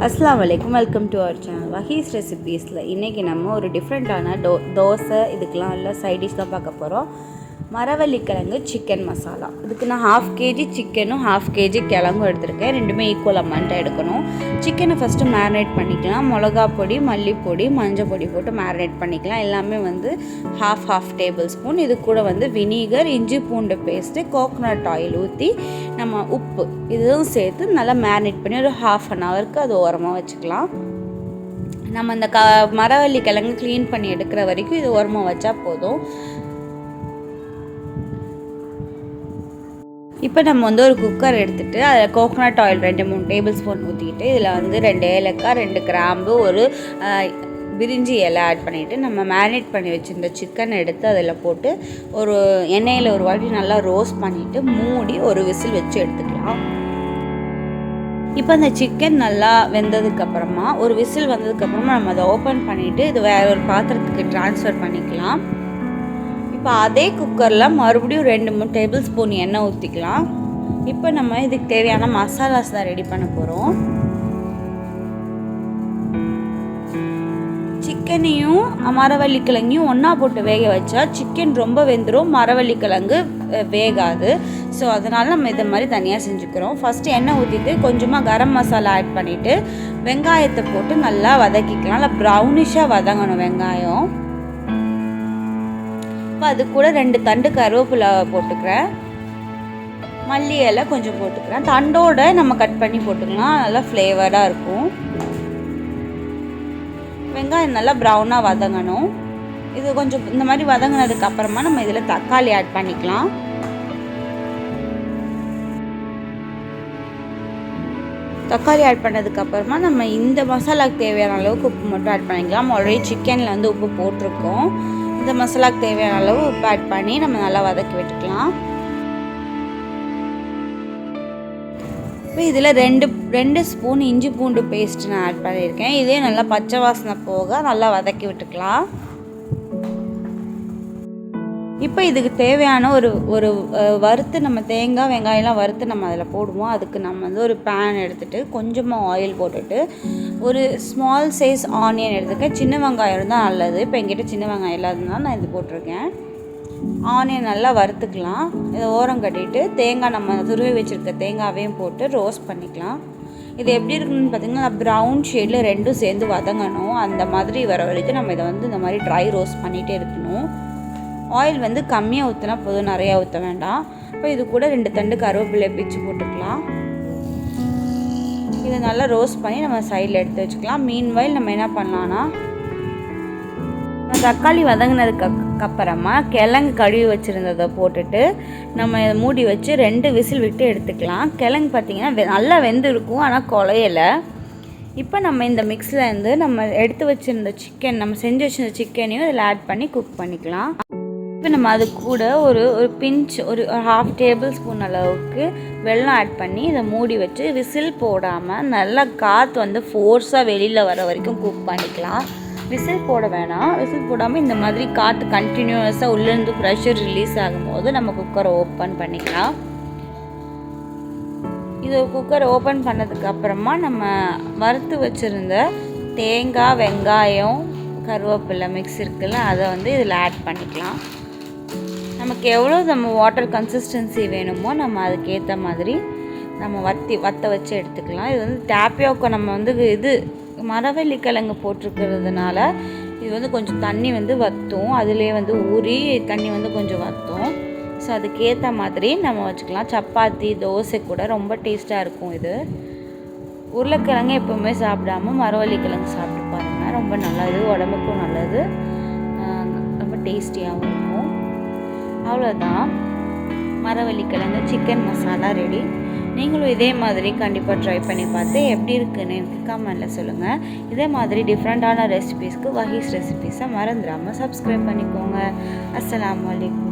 அஸ்லாம் வலைக்கும் welcome to our channel Vahees ரெசிபீஸில் இன்றைக்கி நம்ம ஒரு டிஃப்ரெண்ட்டான டோ தோசை இதுக்கெலாம் இல்லை சைடிஷ் தான் பார்க்க போகிறோம் மரவள்ளிக்கிழங்கு சிக்கன் மசாலா இதுக்கு நான் ஹாஃப் கேஜி சிக்கனும் ஹாஃப் கேஜி கிழங்கும் எடுத்திருக்கேன். ரெண்டுமே ஈக்குவல் அமௌண்ட்டாக எடுக்கணும். சிக்கனை ஃபஸ்ட்டு மேரினேட் பண்ணிக்கலாம். மிளகா பொடி மல்லிப்பொடி மஞ்சள் பொடி போட்டு மேரினேட் பண்ணிக்கலாம். எல்லாமே வந்து ஹாஃப் ஹாஃப் டேபிள் ஸ்பூன் இது கூட வந்து வினிகர் இஞ்சி பூண்டு பேஸ்ட்டு கோகோனட் ஆயில் ஊற்றி நம்ம உப்பு இதுவும் சேர்த்து நல்லா மேரினேட் பண்ணி ஒரு ஹாஃப் அன் ஹவருக்கு அது ஓரமாக வச்சுக்கலாம். நம்ம இந்த க மரவள்ளி கிழங்கு க்ளீன் பண்ணி எடுக்கிற வரைக்கும் இது ஓரமாக வச்சா போதும். இப்போ நம்ம வந்து ஒரு குக்கர் எடுத்துகிட்டு அதில் கோகோனட் ஆயில் ரெண்டு மூணு டேபிள் ஸ்பூன் ஊற்றிக்கிட்டு இதில் வந்து ரெண்டு ஏலக்காய் ரெண்டு கிராம்பு ஒரு பிரிஞ்சி இலை ஆட் பண்ணிவிட்டு நம்ம மேரினேட் பண்ணி வச்சுருந்த சிக்கன் எடுத்து அதில் போட்டு ஒரு எண்ணெயில் ஒரு வாட்டி நல்லா ரோஸ்ட் பண்ணிவிட்டு மூடி ஒரு விசில் வச்சு எடுத்துக்கலாம். இப்போ அந்த சிக்கன் நல்லா வெந்ததுக்கப்புறமா ஒரு விசில் வந்ததுக்கப்புறமா நம்ம அதை ஓப்பன் பண்ணிவிட்டு இது வேற ஒரு பாத்திரத்துக்கு ட்ரான்ஸ்ஃபர் பண்ணிக்கலாம். இப்போ அதே குக்கரில் மறுபடியும் ரெண்டு மூணு டேபிள் ஸ்பூன் எண்ணெய் ஊற்றிக்கலாம். இப்போ நம்ம இதுக்கு தேவையான மசாலாஸ் தான் ரெடி பண்ண போகிறோம். சிக்கனையும் மரவள்ளி கிழங்கையும் ஒன்றா போட்டு வேக வச்சா சிக்கன் ரொம்ப வெந்துடும் மரவள்ளிக்கிழங்கு கிழங்கு வேகாது. ஸோ அதனால் நம்ம இதை மாதிரி தனியாக செஞ்சுக்கிறோம். ஃபஸ்ட்டு எண்ணெய் ஊற்றிட்டு கொஞ்சமாக கரம் மசாலா ஆட் பண்ணிவிட்டு வெங்காயத்தை போட்டு நல்லா வதக்கிக்கலாம். நல்லா ப்ரௌனிஷாக வதங்கணும் வெங்காயம். இப்போ அது கூட ரெண்டு தண்டு கருவேப்பிலை போட்டுக்கிறேன். மல்லி இலை கொஞ்சம் போட்டுக்கிறேன். தண்டோட நம்ம கட் பண்ணி போட்டுக்கலாம். நல்லா ஃப்ளேவர்டாக இருக்கும். வெங்காயம் நல்லா ப்ரௌனாக வதங்கணும். இது கொஞ்சம் இந்த மாதிரி வதங்கினதுக்கு அப்புறமா நம்ம இதில் தக்காளி ஆட் பண்ணிக்கலாம். தக்காளி ஆட் பண்ணதுக்கப்புறமா நம்ம இந்த மசாலாவுக்கு தேவையான அளவுக்கு உப்பு மட்டும் ஆட் பண்ணிக்கலாம். ஆல்ரெடி சிக்கனில் வந்து உப்பு போட்டிருக்கோம். இந்த மசாலாக்கு தேவையான அளவு உப்பு ஆட் பண்ணி நம்ம நல்லா வதக்கி விட்டுக்கலாம். இப்போ இதில் ரெண்டு ரெண்டு ஸ்பூன் இஞ்சி பூண்டு பேஸ்ட் நான் ஆட் பண்ணியிருக்கேன். இதே நல்லா பச்சை வாசனை போக நல்லா வதக்கி விட்டுக்கலாம். இப்போ இதுக்கு தேவையான ஒரு ஒரு வறுத்து நம்ம தேங்காய் வெங்காயம்லாம் வறுத்து நம்ம அதில் போடுவோம். அதுக்கு நம்ம வந்து ஒரு பேன் எடுத்துகிட்டு கொஞ்சமாக ஆயில் போட்டுட்டு ஒரு ஸ்மால் சைஸ் ஆனியன் எடுத்துக்க சின்ன வெங்காயம் இருந்தால் நல்லது. இப்போ எங்கிட்ட சின்ன வெங்காயம் இல்லாததுனால நான் இது போட்டிருக்கேன். ஆனியன் நல்லா வறுத்துக்கலாம். இதை ஓரம் கட்டிட்டு தேங்காய் நம்ம துருவி வச்சுருக்க தேங்காவையும் போட்டு ரோஸ்ட் பண்ணிக்கலாம். இது எப்படி இருக்குன்னு பார்த்தீங்கன்னா ப்ரௌன் ஷேடில் ரெண்டும் சேர்ந்து வதங்கணும். அந்த மாதிரி வர வரைக்கும் நம்ம இதை வந்து இந்த மாதிரி ட்ரை ரோஸ்ட் பண்ணிகிட்டே இருக்கணும். ஆயில் வந்து கம்மியாக ஊற்றினா போதும். நிறையா ஊற்ற வேண்டாம். இப்போ இது கூட ரெண்டு தண்டு கருவேப்பிலை பிச்சு போட்டுக்கலாம். இதை நல்லா ரோஸ்ட் பண்ணி நம்ம சைடில் எடுத்து வச்சுக்கலாம். மீன் வயல் நம்ம என்ன பண்ணலான்னா தக்காளி வதங்கினதுக்கு அப்புறமா கிழங்கு கழுவி வச்சுருந்ததை போட்டுட்டு நம்ம மூடி வச்சு ரெண்டு விசில் விட்டு எடுத்துக்கலாம். கிழங்கு பார்த்திங்கன்னா வெ- நல்லா வெந்திருக்கும் ஆனால் குலையலை இப்போ நம்ம இந்த மிக்ஸில் இருந்து நம்ம எடுத்து வச்சுருந்த சிக்கன் நம்ம செஞ்சு வச்சுருந்த சிக்கனையும் இதில் ஆட் பண்ணி குக் பண்ணிக்கலாம். இப்போ நம்ம அது கூட ஒரு ஒரு பிஞ்ச் ஒரு ஹாஃப் டேபிள் ஸ்பூன் அளவுக்கு வெள்ளம் ஆட் பண்ணி இதை மூடி வச்சு விசில் போடாமல் நல்லா காற்று வந்து ஃபோர்ஸாக வெளியில் வர வரைக்கும் குக் பண்ணிக்கலாம். விசில் போட வேணாம். விசில் போடாமல் இந்த மாதிரி காற்று கண்டினியூஸாக உள்ளேருந்து ப்ரெஷர் ரிலீஸ் ஆகும்போது நம்ம குக்கரை ஓப்பன் பண்ணிக்கலாம். இது குக்கர் ஓப்பன் பண்ணதுக்கு அப்புறமா நம்ம வறுத்து வச்சுருந்த தேங்காய் வெங்காயம் கருவேப்பிலை மிக்ஸ் இருக்குல்ல அதை வந்து இதில் ஆட் பண்ணிக்கலாம். நமக்கு எவ்வளோ நம்ம வாட்டர் கன்சிஸ்டன்சி வேணுமோ நம்ம அதுக்கேற்ற மாதிரி நம்ம வத்தி வத்த வச்சு எடுத்துக்கலாம். இது வந்து டேப்பியோக்கோ நம்ம வந்து இது மரவள்ளி கிழங்கு போட்டிருக்கிறதுனால இது வந்து கொஞ்சம் தண்ணி வந்து வற்றும் அதுலேயே வந்து ஊறி தண்ணி வந்து கொஞ்சம் வற்றும் ஸோ அதுக்கேற்ற மாதிரி நம்ம வச்சுக்கலாம். சப்பாத்தி தோசை கூட ரொம்ப டேஸ்ட்டாக இருக்கும் இது. உருளைக்கிழங்கு எப்போவுமே சாப்பிடாம மரவள்ளி கிழங்கு சாப்பிட்டு பாருங்கள் ரொம்ப நல்லது உடம்புக்கும் நல்லது. ரொம்ப டேஸ்டியாகவும் இருக்கும் அவ்வளோதான் மரவள்ளிக்கிழங்கு சிக்கன் மசாலா ரெடி நீங்களும் இதே மாதிரி கண்டிப்பாக ட்ரை பண்ணி பார்த்து எப்படி இருக்குன்னு எனக்கு கமெண்டில் சொல்லுங்கள் இதே மாதிரி டிஃப்ரெண்ட்டான ரெசிபீஸ்க்கு வஹீஸ் ரெசிபீஸை மறந்துடாமல் சப்ஸ்கிரைப் பண்ணிக்கோங்க. அஸ்லாம் அலைக்கும்.